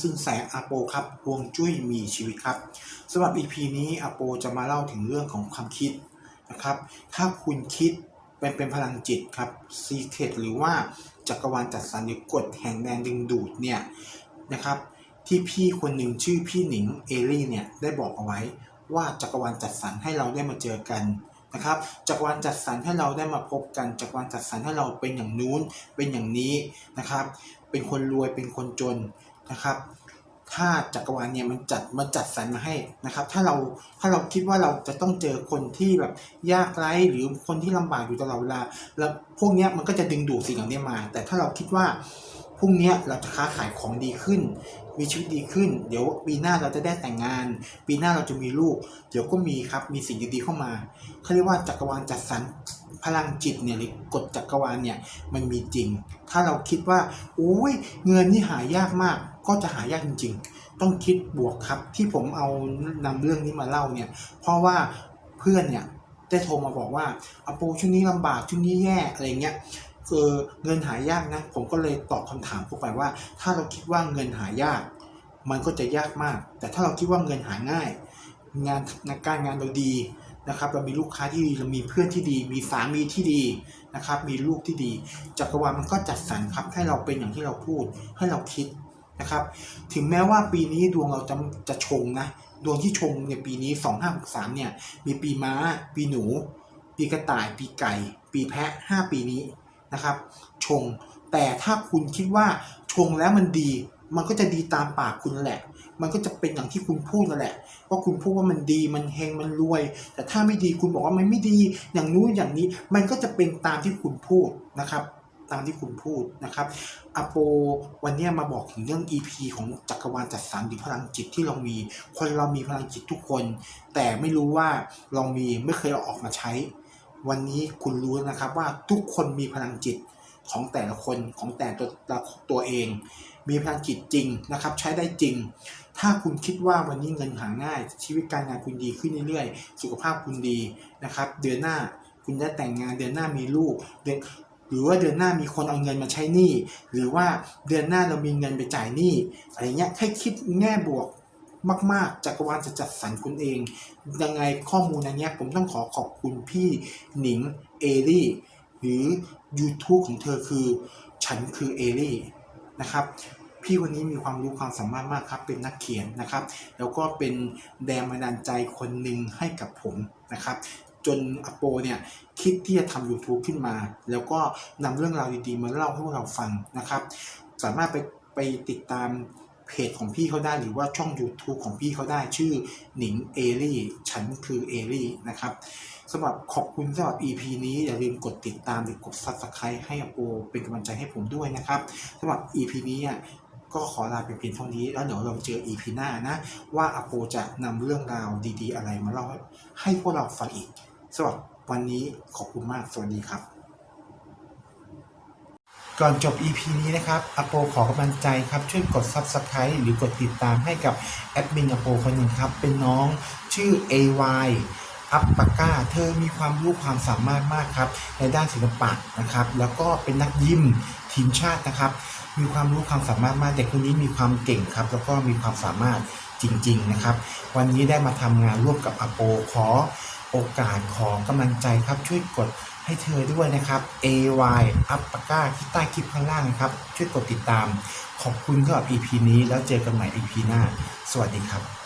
สินแสงอาโปครับฮวงจุ้ยมีชีวิตครับสำหรับ EP นี้อาโปจะมาเล่าถึงเรื่องของความคิดนะครับ ถ้าคุณคิดเป็นเป็นพลังจิตครับซีเคตหรือว่าจักรวาลจัดสรรหรือกฎแห่งแรงดึงดูดเนี่ยนะครับที่พี่คนหนึ่งชื่อพี่หนิงเอลี่เนี่ยได้บอกเอาไว้ว่าจักรวาลจัดสรรให้เราได้มาเจอกันนะครับจักรวาลจัดสรรให้เราได้มาพบกันจักรวาลจัดสรรให้เราเป็นอย่างนู้นเป็นอย่างนี้นะครับ เป็นคนรวยเป็นคนจน นะครับถ้าจักรวาลเนี่ยมันจัดมันจัดสรรมาให้นะครับ ถ้าเราถ้าเราคิดว่าเราจะต้องเจอคนที่แบบยากไร้หรือคนที่ลำบากอยู่ตลอดเวลาแล้วพวกเนี้ยมันก็จะดึงดูดสิ่งเหล่านี้มา แต่ถ้าเราคิดว่า พรุ่งนี้เราจะค้าขายของดีขึ้น มีชีวิตดีขึ้น เดี๋ยวปีหน้าเราจะได้แต่งงาน ปีหน้าเราจะมีลูก เดี๋ยวก็มีครับ มีสิ่งดีๆเข้ามาเขาเรียกว่าจักรวาลจัดสรรพลังจิตเนี่ยหรือกฎจักรวาลเนี่ยมันมีจริง ถ้าเราคิดว่าโอ้ยเงินนี่หายากมาก ก็จะหายากจริง ๆ ต้องคิดบวกครับที่ผมเอานำเรื่องนี้มาเล่าเนี่ย เพราะว่าเพื่อนเนี่ยได้โทรมาบอกว่าอาปูช่วงนี้ลำบากช่วงนี้แย่อะไรเงี้ย คือเงินหายากนะ ผมก็เลยตอบคำถามเข้าไปว่า ถ้าเราคิดว่าเงินหายาก มันก็จะยากมาก แต่ถ้าเราคิดว่าเงินหาง่าย งานการงานเราดีนะครับเรามีลูกค้าที่ดีเรามีเพื่อนที่ดี มีสามีที่ดีนะครับมีลูกที่ดีจักรวาลมันก็จัดสรรครับให้เราเป็นอย่างที่เราพูดให้เราคิดนะครับถึงแม้ว่าปีนี้ดวงเราจะจะชงนะดวงที่ชงในปีนี้ 2563เนี่ยมีปีม้า ปีหนู ปีกระต่าย ปีไก่ ปีแพะ 5 ปีนี้ นะครับ ชง แต่ถ้าคุณคิดว่าชงแล้วมันดี มันก็จะดีตามปากคุณแหละ มันก็จะเป็นอย่างที่คุณพูดนั่นแหละว่าคุณพูดว่ามันดีมันเฮงมันรวย แต่ถ้าไม่ดีคุณบอกว่ามันไม่ดี อย่างนู้นอย่างนี้ มันก็จะเป็นตามที่คุณพูดนะครับตามที่คุณพูดนะครับอโปวันเนี้ยมาบอกถึงเรื่อง EP ของจักรวาลจัดสรรหรือพลังจิตที่เรามี คนเรามีพลังจิตทุกคน แต่ไม่รู้ว่าเรามีไม่เคยเอาออกมาใช้ วันนี้คุณรู้แล้วนะครับว่าทุกคนมีพลังจิตของแต่ละคนของแต่ตัวตัวเอง มีพลังจิตจริงนะครับ ใช้ได้จริง ถ้าคุณคิดว่าวันนี้เงินหาง่าย ชีวิตการงานคุณดีขึ้นเรื่อยๆ สุขภาพคุณดีนะครับ เดือนหน้าคุณได้แต่งงานเดือนหน้ามีลูกเดือนหรือว่าเดือนหน้ามีคนเอาเงินมาใช้หนี้หรือว่าเดือนหน้าเรามีเงินไปจ่ายหนี้อะไรเงี้ยให้คิดแง่บวก มาก ๆจักรวาลจะจัดสรรคุณเอง ยังไงข้อมูลอันนี้ผมต้องขอขอบคุณพี่หนิงเอรี่หรือ YouTube ของเธอคือ ฉันคือเอรี่นะครับพี่คนนี้มีความรู้ความสามารถมากครับ เป็นนักเขียนนะครับ แล้วก็เป็นแรงบันดาลใจคนหนึ่งให้กับผมนะครับ จนอโปเนี่ยคิดที่จะทำ YouTube ขึ้นมา แล้วก็นำเรื่องราวดีๆ มาเล่าให้พวกเราฟังนะครับ สามารถไปไปติดตาม เพจของพี่เขาได้หรือว่าช่อง YouTube ของพี่เขาได้ชื่อหนิงเอลี่ฉันคือเอลี่นะครับสำหรับขอบคุณสำหรับ EP นี้อย่าลืมกดติดตามหรือกด Subscribe ให้อโปเป็นกำลังใจให้ผมด้วยนะครับสำหรับ EP นี้ก็ขอลาไปเพียงเท่านี้ แล้วเดี๋ยวเราเจอ EP หน้านะ ว่าอโปจะนำเรื่องราวดี ๆ อะไรมาเล่าให้พวกเราฟังอีกสำหรับวันนี้ขอบคุณมาก สวัสดีครับ ก่อนจบ EP นี้นะครับอโปขอกำลังใจครับ ช่วยกด Subscribe หรือกดติดตามให้กับแอดมินอโปคนหนึ่งครับ เป็นน้องชื่อ AY อัปปาก้าเธอมีความรู้ความสามารถมากครับ ในด้านศิลปะนะครับ แล้วก็เป็นนักยิมทีมชาตินะครับ มีความรู้ความสามารถมากเด็กคนนี้มีความเก่งครับ แล้วก็มีความสามารถจริง ๆ นะครับ วันนี้ได้มาทำงานร่วมกับอโปขอ โอกาสขอกำลังใจครับช่วยกดให้เธอด้วยนะครับ AY อัปปาก้าที่ใต้คลิปข้างล่างนะครับ ช่วยกดติดตาม ขอบคุณสำหรับ EP นี้แล้วเจอกันใหม่ EP หน้า สวัสดีครับ